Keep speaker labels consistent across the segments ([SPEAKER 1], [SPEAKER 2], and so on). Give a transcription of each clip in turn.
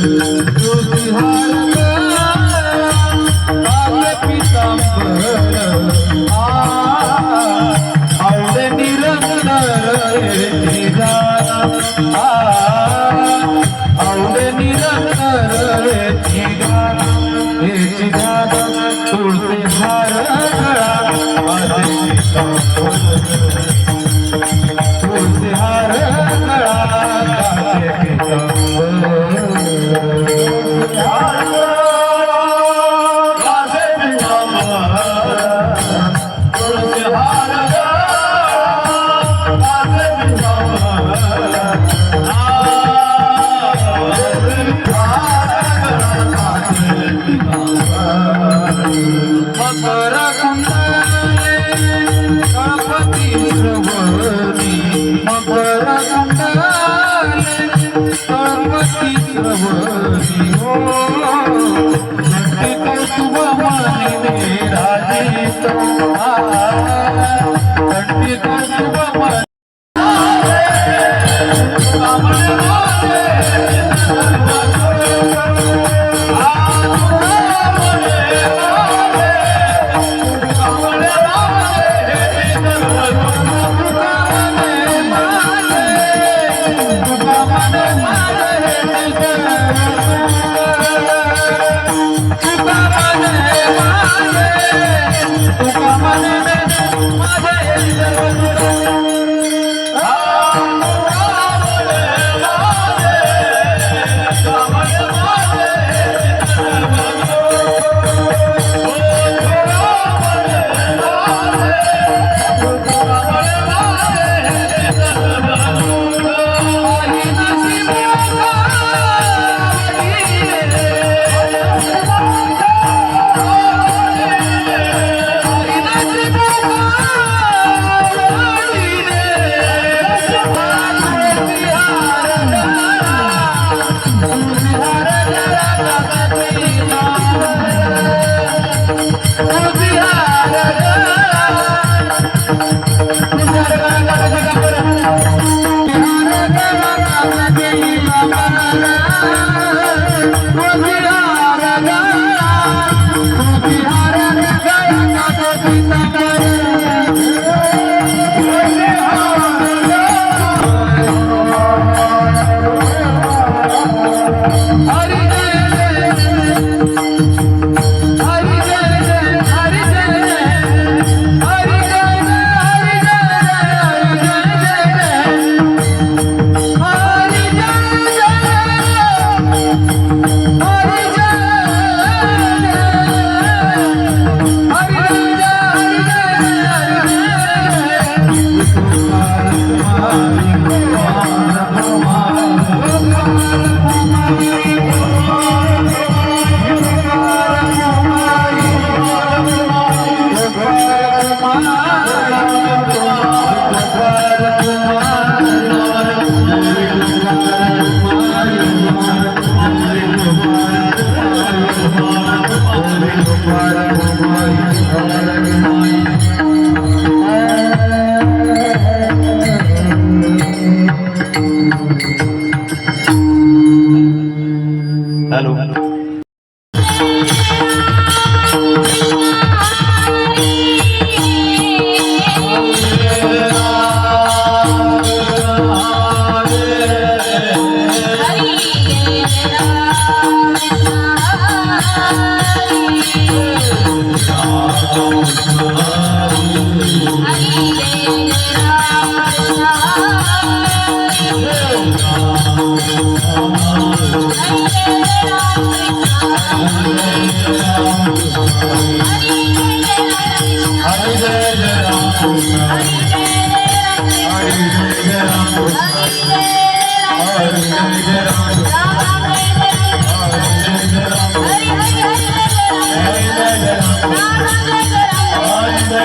[SPEAKER 1] Thank you. Bye. Thank
[SPEAKER 2] you.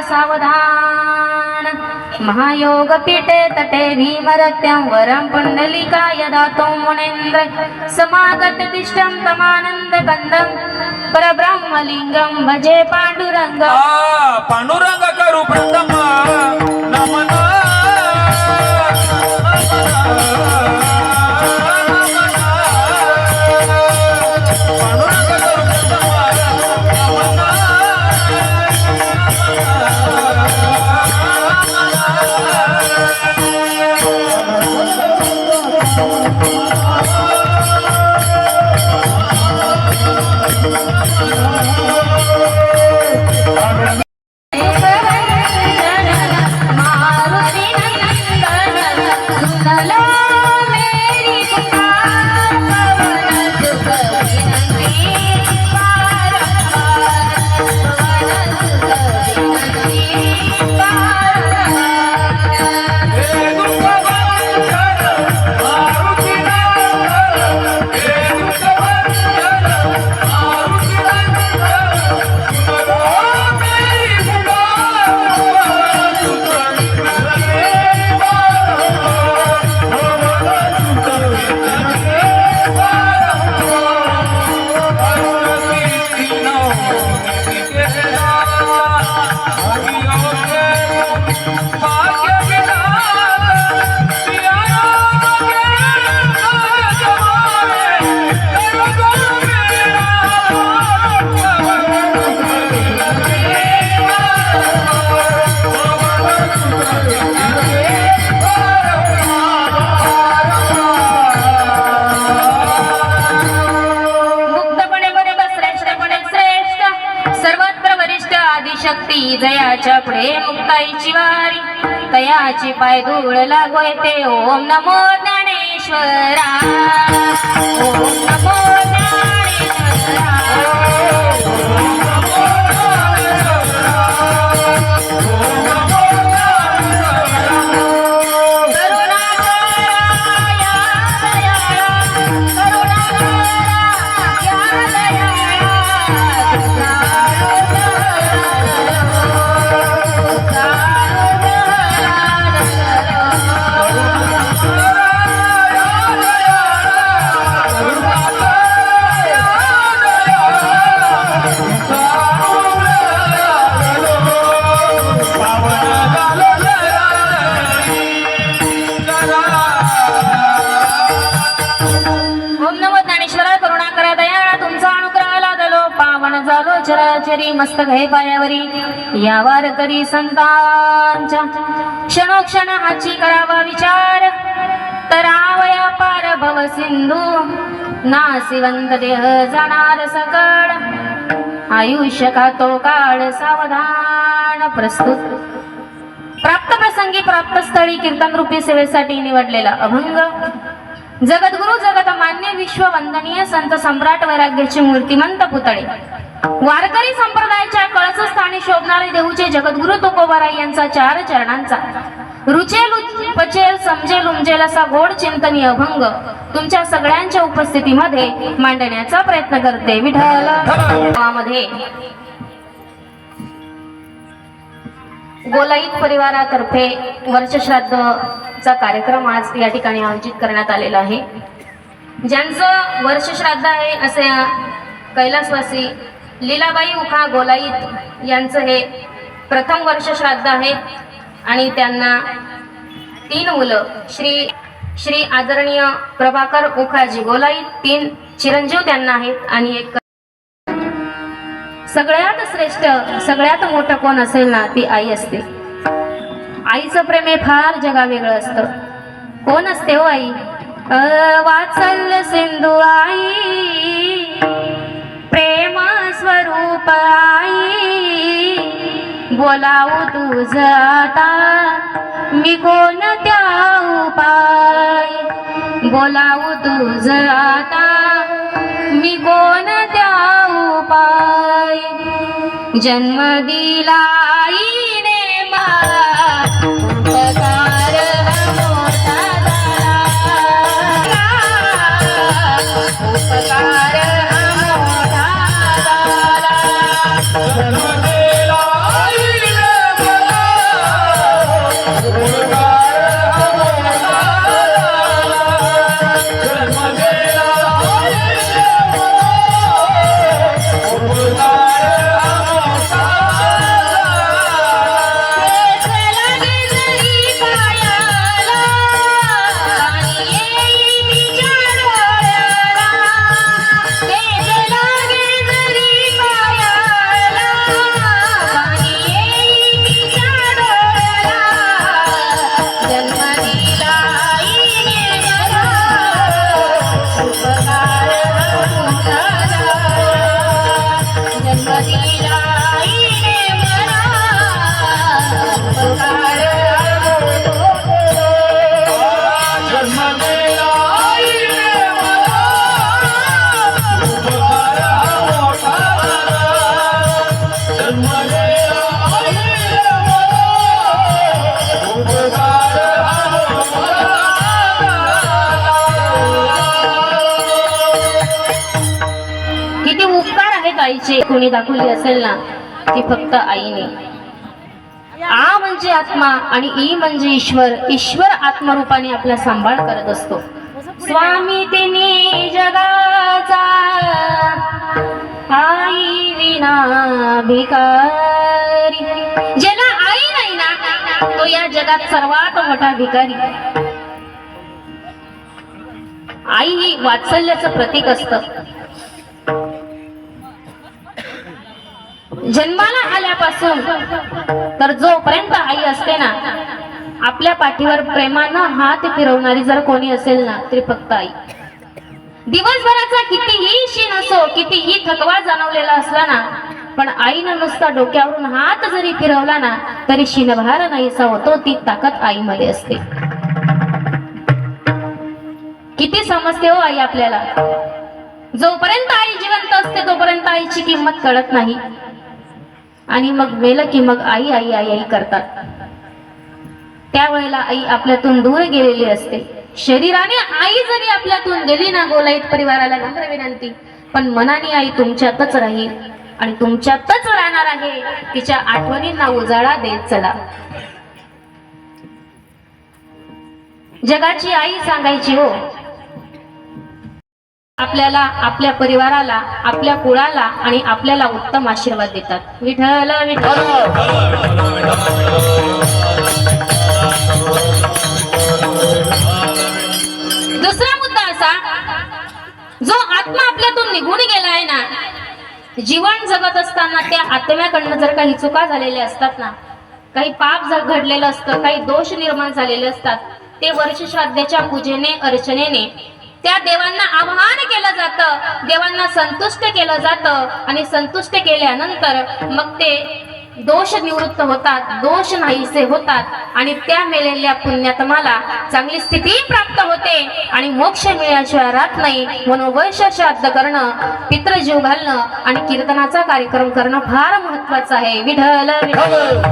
[SPEAKER 2] सावधान. महायोग पिटे तटे भीमरत्यं वरं पुण्डलिकाय दातुं मुनेन्द्र समागत तिष्ठं तमानंद कंदं. परब्रह्मलिंगं भजे पाण्डुरङ्ग
[SPEAKER 1] पांडुरंग करू प्रथमा.
[SPEAKER 2] तयाची पाय धूळ लागोय ते. ओम नमो ज्ञानेश्वरा. ओम मस्त घे पायावरी. या वारकरी संतांच्या. क्षणोक्षण हाची करावा विचार. तरावया पार भव सिंधू. नासिवंत देह जाणार सकड आयुष्य का तो काळ सावधान प्रस्तुत. प्राप्त प्रसंगी प्राप्त स्थळी कीर्तन रूपी सेवेसाठी निवडलेला अभंग. जगद्गुरु जगत मान्य विश्व वंदनीय संत सम्राट वैराग्याचे मूर्तिमंत पुतळे. वारकरी संप्रदायाच्या कळसस्थानी शोभणारे देऊचे जगद्गुरु तुकोबाराय यांचा चार चरणांचा. रुचेल पचेल समजेल उमजेल असा गोड चिंतनीय अभंग तुमच्या सगळ्यांच्या उपस्थितीमध्ये मांडण्याचा प्रयत्न करते विठ्ठल. गोलाईत परिवारातर्फे वर्षश्राद्ध चा कार्यक्रम आज या ठिकाणी आयोजित करण्यात आलेला आहे. ज्यांचं वर्षश्राद्ध आहे असे कैलासवासी लीलाबाई उखा गोलाईत यांचं हे प्रथम वर्ष श्राद्ध आहे. आणि त्यांना तीन मुलं श्री श्री आदरणीय प्रभाकर उखाजी गोलाईत तीन चिरंजीव त्यांना आहेत आणि एक सगळ्यात श्रेष्ठ सगळ्यात मोठं कोण असेल ना ती आई असते. आईचं प्रेम हे फार जगा वेगळं असतं. कोण असते हो आई? अ, सिंधू आई प्रेम स्वरूप आई बोलाऊ तुझता मी कोणत्या उपाय बोलाऊ तुझता मी कोणत्या उपाय जन्म दिला आईने मला कोणी दाखवली असेल ना ती फक्त आईने. आ म्हणजे आत्मा आणि ई म्हणजे ईश्वर. ईश्वर आत्मरूपाने आपला सांभाळ करत असतो. स्वामी तिने जगाचा आई विना भिकारी ज्याला आई नाही ना तो या जगात सर्वात मोठा भिकारी. आई ही वात्सल्याचं प्रतीक असतं. जन्माला आल्यापासून तर जोपर्यंत आई असते ना आपल्या पाठीवर प्रेमानं हात फिरवणारी जर कोणी असेल ना तरी फक्त आई. दिवसभराचा कितीही शीण असो कितीही थकवा जाणवलेला असला ना पण आईनं नुसता डोक्यावरून हात जरी फिरवला ना तरी शिनभार नाहीसा होतो ती ताकद आईमध्ये असते. किती समजते हो आई आपल्याला? जोपर्यंत आई जिवंत असते तोपर्यंत आईची किंमत कळत नाही. आणि मग मेलं की मग आई आई आई आई करतात. त्यावेळेला आई आपल्यातून दूर गेलेली असते. शरीराने आई जरी आपल्यातून गेली ना गोलाईत परिवाराला नम्र विनंती. पण मनाने आई तुमच्यातच राहील आणि तुमच्यातच राहणार आहे. तिच्या आठवणींना उजाळा देत चला. जगाची आई सांगायची हो आपल्याला आपल्या परिवाराला आपल्या कुळाला आणि आपल्याला उत्तम आशीर्वाद देतात. विठ्ठल विठ्ठल. दुसरा मुद्दा असा जो आत्मा आपल्यातून निघून गेला आहे ना जीवन जगत असताना त्या आत्म्याकडनं जर काही चुका झालेल्या असतात ना काही पाप जर घडलेलं असतं काही दोष निर्माण झालेले असतात ते वर्ष श्राद्धाच्या पूजेने अर्चनेने त्या देवांना आवाहन केलं जातं. देवांना संतुष्ट केलं जातं आणि संतुष्ट केल्यानंतर मग ते दोष निवृत्त होतात दोष नाहीसे होतात आणि त्या मिळालेल्या पुण्यात्माला चांगली स्थिती प्राप्त होते आणि मोक्ष मिळाल्याशिवाय राहत नाही म्हणून वर्ष श्राद्ध करणं पितृजीव घालणं आणि कीर्तनाचा कार्यक्रम करणं फार महत्वाचं आहे. विठ्ठल विठ्ठल.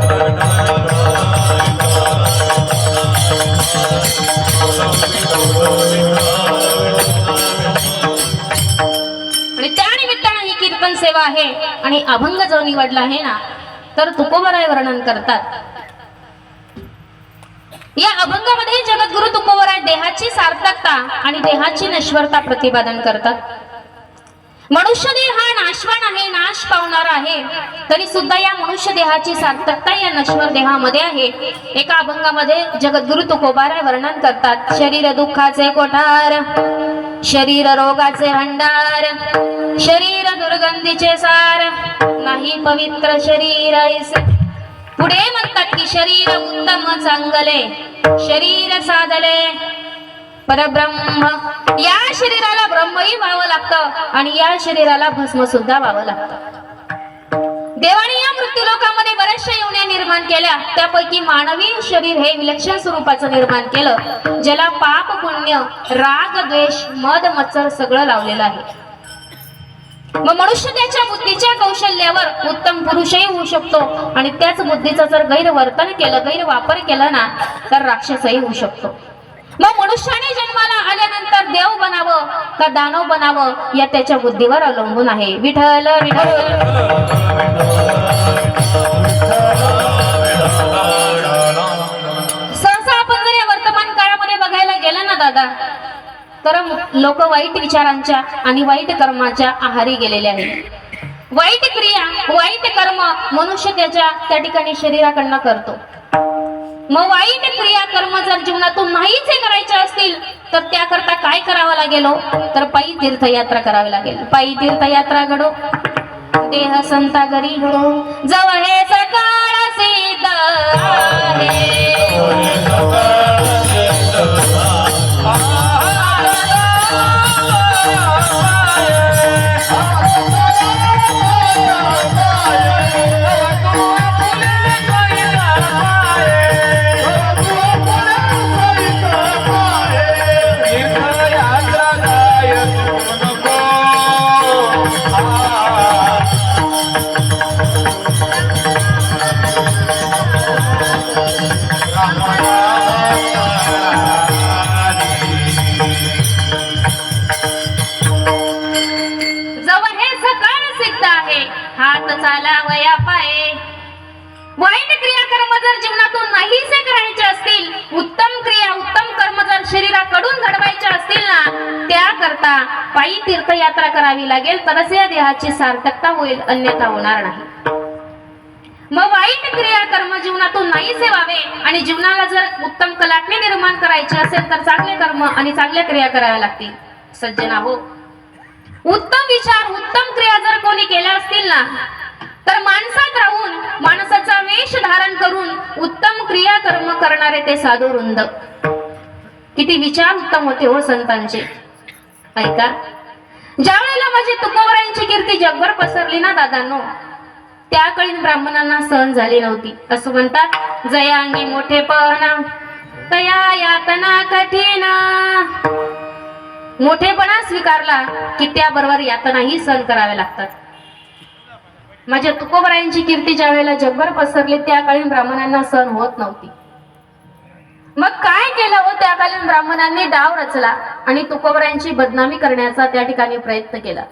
[SPEAKER 2] आणि ही कीर्तन सेवा आहे आणि अभंग जो निवडला आहे ना तर तुकोबराय वर्णन करतात. या अभंगामध्ये जगद्गुरु तुकोबराय देहाची सार्थकता आणि देहाची नश्वरता प्रतिपादन करतात. मनुष्य देह हा नाशवान आहे नाश पावणार आहे. तरी सुद्धा या मनुष्य देहाची सार्थकता या नश्वर देहामध्ये आहे. एका अभंगामध्ये जगद्गुरु तुकोबारा वर्णन करतात शरीर दुःखाचे कोठार शरीर रोगाचे भंडार शरीर दुर्गंधीचे सार नाही पवित्र शरीर पुढे म्हणतात की शरीर उत्तम चांगले शरीर साधले परब्रह्म. या शरीराला ब्रह्मही व्हावं लागतं आणि या शरीराला भस्म सुद्धा व्हावं लागतं. देवाने या मृत्यूलोकामध्ये बऱ्याचशा योन्या निर्माण केल्या. त्यापैकी मानवी शरीर हे विलक्षण स्वरूपाचं निर्माण केलं. ज्याला पाप पुण्य राग द्वेष मद मत्सर सगळं लावलेलं आहे. मग मनुष्य त्याच्या बुद्धीच्या कौशल्यावर उत्तम पुरुषही होऊ शकतो आणि त्याच बुद्धीचं जर गैरवर्तन केलं गैरवापर केला ना तर राक्षसही होऊ शकतो. मग मनुष्याने जन्माला आल्यानंतर देव बनावं का दानव बनावं या त्याच्या बुद्धीवर अवलंबून आहे. विठल विठ्ठल. सहसा आपण जर या वर्तमान काळामध्ये बघायला गेलं ना दादा तर लोक वाईट विचारांच्या आणि वाईट कर्माच्या आहारी गेलेले आहेत. वाईट क्रिया वाईट कर्म मनुष्य त्याच्या त्या ठिकाणी शरीराकडनं करतो. मग वाईट क्रिया कर्म त्यांना तो नाहीच हे करायचे असतील तर त्याकरता काय करावं लागेल हो? तर पायी तीर्थयात्रा करावी लागेल. पायी तीर्थयात्रा घडो. देह संता घरी घडो. जवळ हे सकाळ
[SPEAKER 1] सीता
[SPEAKER 2] चालावया पाये. वाईट क्रिया कर्म जर जीवनातून नाहीसे करायचे असतील उत्तम क्रिया उत्तम कर्म जर शरीराकडून घडवायचे असतील ना त्याकरता पायी तीर्थयात्रा करावी लागेल तरच या देहाची सार्थकता होईल अन्यथा होणार नाही. मग वाईट क्रिया कर्म जीवनातून नाही व्हावे आणि जीवनाला जर उत्तम कलाटणी निर्माण करायची असेल तर चांगले कर्म आणि चांगल्या क्रिया कराव्या लागतील. सज्जना हो उत्तम विचार उत्तम क्रिया जर कोणी केल्या असतील ना तर माणसात राहून माणसाचा वेश धारण करून उत्तम क्रिया कर्म करणारे ते साधू वृंद. किती विचार उत्तम होते हो संतांचे. ऐका. ज्या वेळेला माझी तुकोबरायांची कीर्ती जगभर पसरली ना दादांनो त्याकडील ब्राह्मणांना सहन झाली नव्हती. असं म्हणतात जया मोठे पहना तया यातना कठीण. मोठेपणा स्वीकारला की त्याबरोबर यातनाही सहन कराव्या लागतात. म्हणजे माझ्या तुकोबरायांची कीर्ती ज्या वेळेला जगभर पसरली त्या काळी ब्राह्मणांना सहन होत नव्हती. मग काय केलं हो त्या कालीन ब्राह्मणांनी? डाव रचला आणि तुकोबरायांची बदनामी करण्याचा त्या ठिकाणी प्रयत्न केला.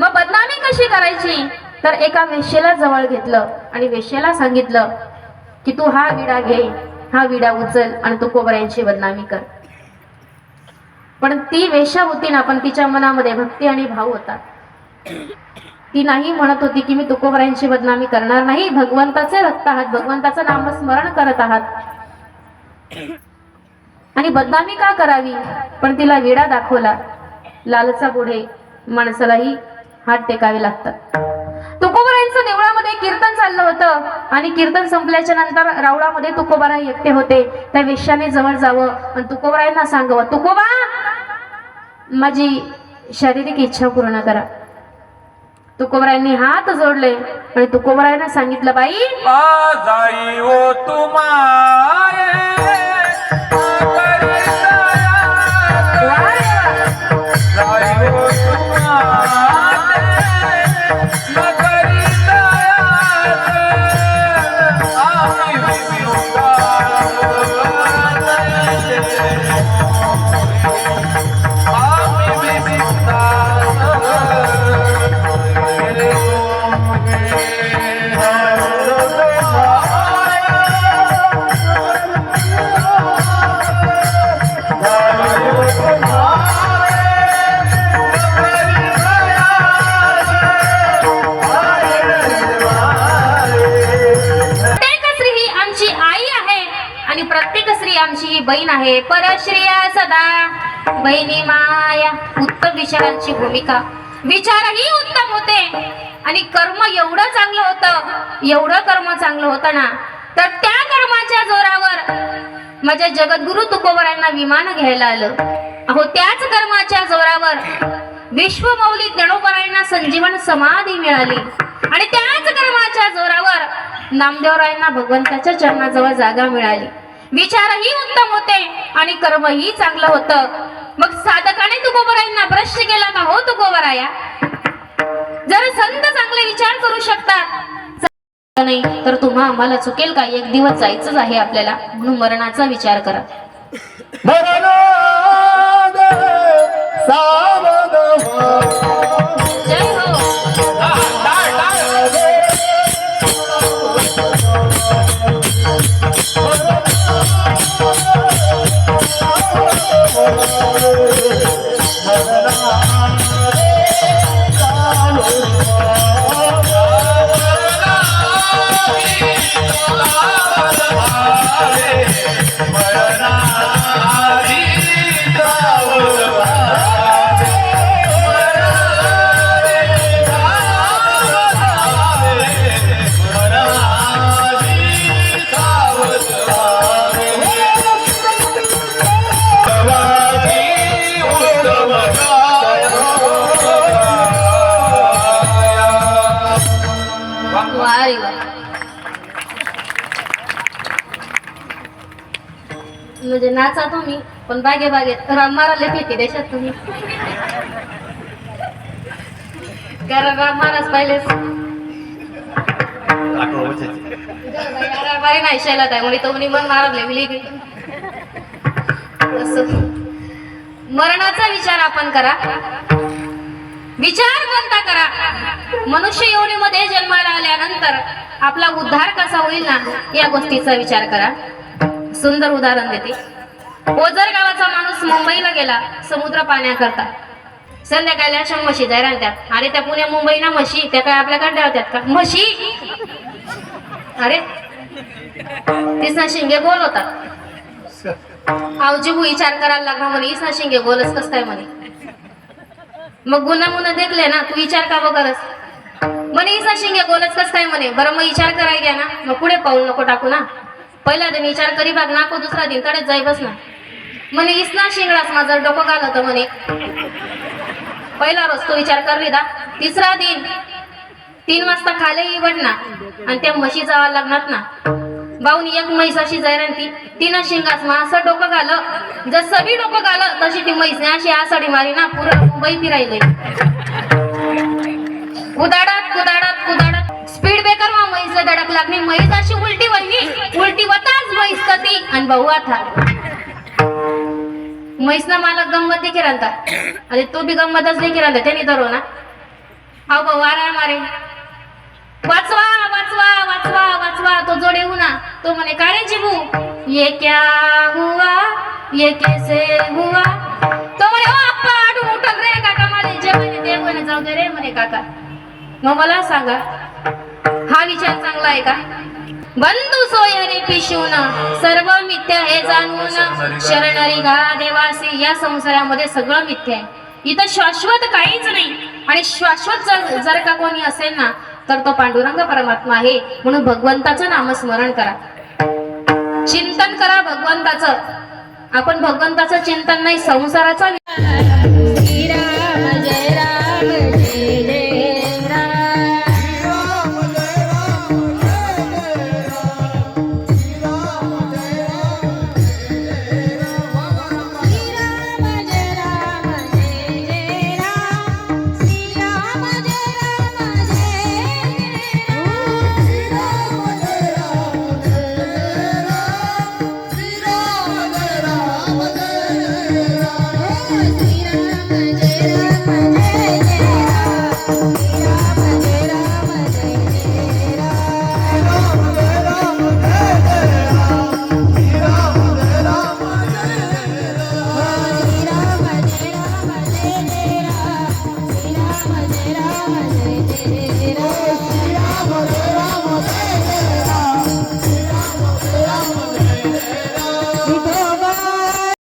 [SPEAKER 2] मग बदनामी कशी करायची? तर एका वेश्येला जवळ घेतलं आणि वेश्येला सांगितलं की तू हा विडा घे हा विडा उचल आणि तुकोबरायांची बदनामी कर. पण ती वेश्या होती ना पण तिच्या मनामध्ये भक्ती आणि भाव होता. ती नाही म्हणत होती की मी तुकोबऱ्यांची बदनामी करणार नाही. भगवंताचे रक्त आहात. भगवंताचं नामस्मरण करत आहात. आणि बदनामी का करावी? पण तिला विडा दाखवला. लालचा पुढे माणसालाही हात टेकावे लागतात. तुकोबारायांचं देवळामध्ये कीर्तन चाललं होतं. आणि कीर्तन संपल्याच्या नंतर रावळामध्ये तुकोबारा एकटे होते. त्या वेश्याने जवळ जावं आणि तुकोबारायांना सांगावं तुकोबा माझी शारीरिक इच्छा पूर्ण करा. तुकोबरायांनी हात जोडले. आणि तुकोबरायांना सांगितलं बाई
[SPEAKER 1] आ जाई ओ
[SPEAKER 2] श्री आमची ही बहीण आहे. परश्रिया सदा. बहिणी माया उत्तम विचारांची भूमिका. विचारही उत्तम होते. आणि कर्म एवढं चांगलं होतं एवढं कर्म चांगलं होतं ना तर त्या कर्माच्या जोरावर माझ्या जगद्गुरु तुकोबरांना विमान घ्यायला आलं. अहो त्याच कर्माच्या जोरावर विश्वमौली गणोबरायांना संजीवन समाधी मिळाली. आणि त्याच कर्माच्या जोरावर नामदेवरायांना भगवंताच्या चरणाजवळ जागा मिळाली. विचारही उत्तम होते आणि कर्मही चांगलं होतं. मग साधकाने तुकोबरायांना भ्रष्ट केला का हो तुकोबराया? जर संत चांगले विचार करू शकतात. नाही तर तुम्हा आम्हाला चुकेल का? एक दिवस जायचंच आहे आपल्याला म्हणून मरणाचा विचार करा. जय Thank you. पण बागे बागे राम मारायला फेकी देशात तुम्ही. कारण राम महाराज पहिलेच. बाई नाही शैला आहे म्हणजे तो म्हणे मन मारले मिली मरणाचा विचार आपण करा. विचार कोणता करा. मनुष्य योनीमध्ये जन्माला आल्यानंतर आपला उद्धार कसा होईल ना या गोष्टीचा विचार करा. सुंदर उदाहरण देते. ओझर गावाचा माणूस मुंबईला गेला समुद्र पाण्याकरता. संध्याकाळी अशा म्हशी जाय त्यात अरे त्या पुण्या मुंबई ना म्हशी त्या काय आपल्याकडे होत्यात का? म्हशी! अरे तिसना शिंगे गोल होता. आवजीबू विचार करायला लागला म्हणे इसना शिंगे गोलच कस काय म्हणे? मग गुन्हा मुन्हा देखले ना तू विचार का बघरस म्हणे इसना शिंगे गोलच कस काय म्हणे? बरं मग विचार करायला घ्या ना मग पुढे पाऊल नको टाकू ना. पहिला दिन विचार करी बघ नाको दुसरा दिन तडेच जाई बस ना. म्हणे इसना शिंगडास माझं डोकं घालत म्हणे. पहिला रोज तो विचार कर दा तिसरा दिन तीन वाजता खाले इवडना आणि त्या म्हशी जावा लागणार ना. भाऊन एक म्हैस अशी जायरा ती तिनं शिंगास मग असं डोकं घालं जसं बी डोकं घालं तशी ती म्हैसने अशी आसाडी मारी ना पुरं मुंबई फिरायलंय. कुदाडात कुदाडात कुदाडात. स्पीड ब्रेकर मा म्हैसला धडक लागली म्हैस अशी उलटी वळली उलटी वताच म्हैस कती आणि भाऊ आता म्हैसना मालक गंमत नाही राहता अरे तो बी गंमतच नाही राहता त्याने धरो ना हा भाऊ वारा मारे. वाचवा वाचवा वाचवा वाचवा तो जोडे ना. तो म्हणे का रे जिबू? ये क्या हुआ? ये कैसे हुआ? तो म्हणे ओ आप्पा आडू उठल रे काका माझे जे म्हणे ते म्हणे जाऊ दे रे म्हणे काका. मग मला सांगा हा विचार चांगला आहे का? बंधू सोय रे पिशून सर्व मिथ्या हे जाणून शरणरी घा देवासी या संसारामध्ये सगळं मिथ्या आहे. इथं शाश्वत काहीच नाही. आणि शाश्वत जर जर का कोणी असेल ना तर तो पांडुरंग परमात्मा आहे. म्हणून भगवंताचं नामस्मरण करा. चिंतन करा भगवंताचं. आपण भगवंताचं चिंतन नाही संसाराचा